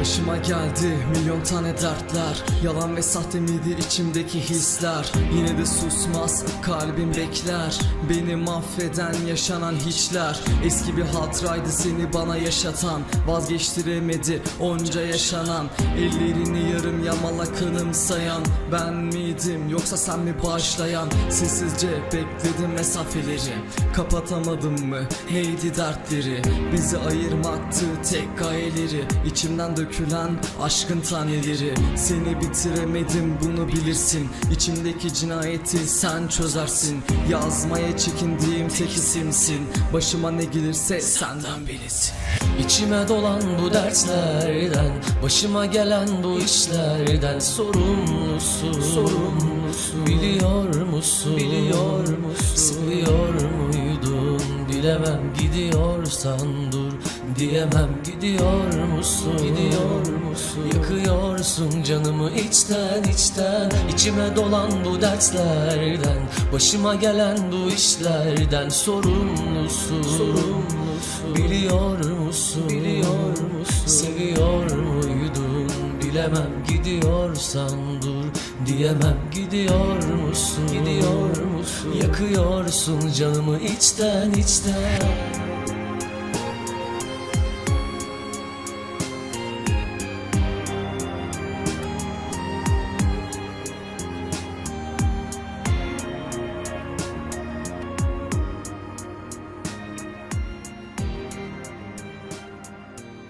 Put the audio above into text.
Başıma geldi milyon tane dertler. Yalan ve sahte miydi içimdeki hisler? Yine de susmaz kalbim bekler. Beni mahveden yaşanan hiçler. Eski bir hatıraydı seni bana yaşatan. Vazgeçtiremedi onca yaşanan. Ellerini yarım yamalak sayan Ben miydim yoksa sen mi başlayan? Sessizce bekledim mesafeleri. Kapatamadım mı? Neydi dertleri. Bizi ayırmaktı tek gayeleri. İçimden dökülen aşkın taneleri. Seni bitiremedim bunu bilirsin. İçimdeki cinayeti sen çözersin. Yazmaya çekindiğim tek isimsin. Başıma ne gelirse senden bilirsin. İçime dolan bu dertlerden Başıma gelen bu işlerden Sorumlusun. Sorumlusun. Biliyor musun? Biliyor musun? Seviyor muydun? Bilemem gidiyorsan dur Diyemem. Gidiyor musun? Gidiyor musun? Yakıyorsun canımı içten içten. İçime dolan bu dertlerden. Başıma gelen bu işlerden Sorumlusun. Sorumlusun. Biliyor musun? Biliyor musun? Seviyor muydun? Bilemem. Gidiyorsan dur Diyemem. Gidiyor musun? Gidiyor musun? Yakıyorsun canımı içten içten